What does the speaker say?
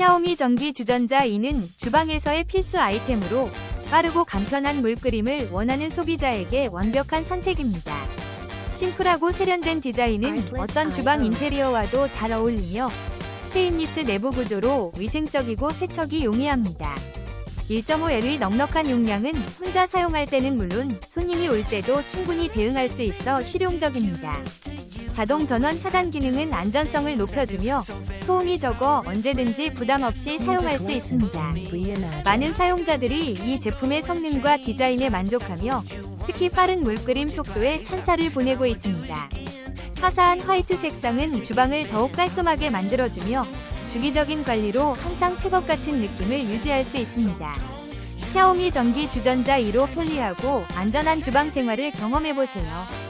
샤오미 전기 주전자 2는 주방에서의 필수 아이템으로 빠르고 간편한 물끓임을 원하는 소비자에게 완벽한 선택입니다. 심플하고 세련된 디자인은 어떤 주방 인테리어와도 잘 어울리며 스테인리스 내부 구조로 위생적이고 세척이 용이합니다. 1.5L의 넉넉한 용량은 혼자 사용할 때는 물론 손님이 올 때도 충분히 대응할 수 있어 실용적입니다. 자동 전원 차단 기능은 안전성을 높여주며 소음이 적어 언제든지 부담 없이 사용할 수 있습니다. 많은 사용자들이 이 제품의 성능과 디자인에 만족하며 특히 빠른 물끓임 속도에 찬사를 보내고 있습니다. 화사한 화이트 색상은 주방을 더욱 깔끔하게 만들어주며 주기적인 관리로 항상 새 것 같은 느낌을 유지할 수 있습니다. 샤오미 전기 주전자 2로 편리하고 안전한 주방 생활을 경험해보세요.